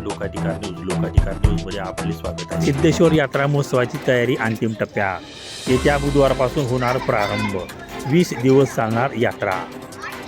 लोकाधिकार news लोकाधिकार न्यूजमध्ये आपले स्वागत आहे. सिद्धेश्वर यात्रा महोत्सवाची तयारी अंतिम टप्प्यात येत्या बुधवारपासून होणार प्रारंभ. वीस दिवस चालणार यात्रा.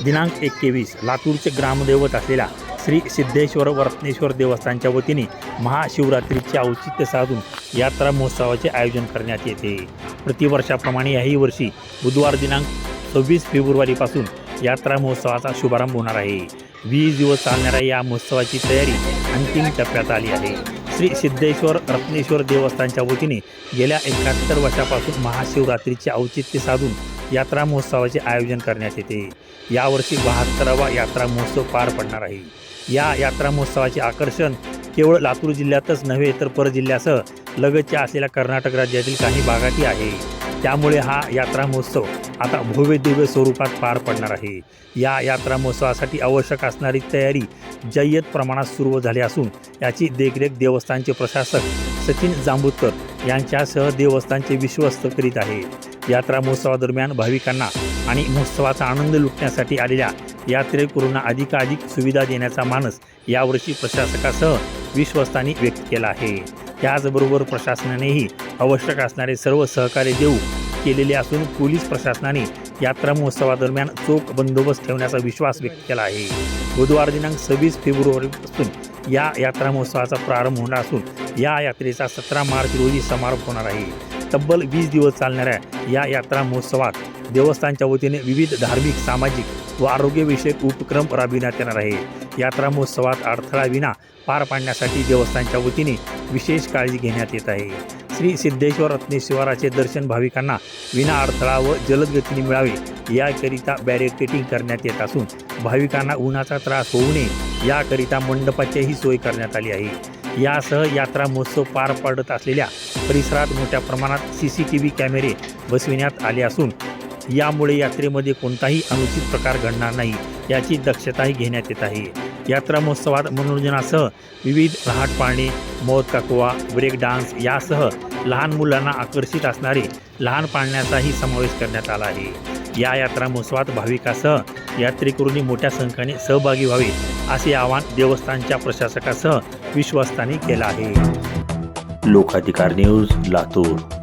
दिनांक एकवीस लातूरचे ग्रामदैवत असलेल्या श्री सिद्धेश्वर रत्नेश्वर देवस्थानच्या वतीने महाशिवरात्रीचे औचित्य साधून यात्रा महोत्सवाचे आयोजन करण्यात येते. प्रतिवर्षाप्रमाणे याही वर्षी बुधवार दिनांक सव्वीस फेब्रुवारीपासून यात्रा महोत्सवाचा शुभारंभ होणार आहे. वीस दिवस चालणाऱ्या या महोत्सवाची तयारी अंतिम टप्प्यात आली आहे. श्री सिद्धेश्वर रत्नेश्वर देवस्थानच्या वतीने गेल्या एकाहत्तर वर्षापासून महाशिवरात्रीचे औचित्य साधून यात्रा महोत्सवाचे आयोजन करण्यात येते. यावर्षी बहात्तरावा यात्रा महोत्सव पार पडणार आहे. या यात्रा महोत्सवाचे आकर्षण केवळ लातूर जिल्ह्यातच नव्हे तर परजिल्ह्यासह लगतच्या असलेल्या कर्नाटक राज्यातील काही भागातही आहे. त्यामुळे हा यात्रा महोत्सव आता भव्य दिव्य स्वरूपात पार पडणार आहे. या यात्रा महोत्सवासाठी आवश्यक असणारी तयारी जय्यत प्रमाणात सुरू झाली असून याची देखरेख देवस्थानचे प्रशासक सचिन जांबुतकर यांच्यासह देवस्थानचे विश्वस्त करीत आहे. यात्रा महोत्सवादरम्यान भाविकांना आणि महोत्सवाचा आनंद लुटण्यासाठी आलेल्या यात्रेकरूंना अधिकाधिक सुविधा देण्याचा मानस यावर्षी प्रशासकासह विश्वस्तांनी व्यक्त केला आहे. त्याचबरोबर प्रशासनानेही आवश्यक असणारे सर्व सहकार्य देऊ केलेले असून पोलीस प्रशासनाने यात्रा महोत्सवादरम्यान चोख बंदोबस्त ठेवण्याचा विश्वास व्यक्त केला आहे. बुधवार दिनांक सव्वीस फेब्रुवारीपासून या यात्रा महोत्सवाचा प्रारंभ होणार असून या यात्रेचा सतरा मार्च रोजी समारोप होणार आहे. तब्बल वीस दिवस चालणाऱ्या या यात्रा महोत्सवात देवस्थानच्या वतीने विविध धार्मिक सामाजिक व आरोग्यविषयक उपक्रम राबविण्यात येणार आहे. यात्रा महोत्सवात अडथळा विना पार पाडण्यासाठी देवस्थानच्या वतीने विशेष काळजी घेण्यात येत आहे. श्री सिद्धेश्वर रत्नेश्वराचे दर्शन भाविकांना विना अडथळा व जलद गतीने मिळावे याकरिता बॅरिकेटिंग करण्यात येत असून भाविकांना उन्हाचा त्रास होऊ नये याकरिता मंडपाचीही सोय करण्यात आली आहे. यासह यात्रा महोत्सव पार पडत असलेल्या परिसरात मोठ्या प्रमाणात सी सी टी व्ही कॅमेरे बसविण्यात आले असून यामुळे यात्रेमध्ये कोणताही अनुचित प्रकार घडणार नाही याची दक्षताही घेण्यात येत आहे. यात्रा महोत्सवात मनोरंजनासह विविध रहाट पाळणे मौत काकवा ब्रेक डान्स यासह लहान मुलांना आकर्षित असणारे लहान पाळण्याचाही समावेश करण्यात आला आहे. या यात्रा महोत्सवात भाविकासह यात्रेकरूंनी मोठ्या संख्येने सहभागी व्हावे असे आवाहन देवस्थानच्या प्रशासकासह विश्वस्तांनी केलं आहे. लोकाधिकार न्यूज लातूर.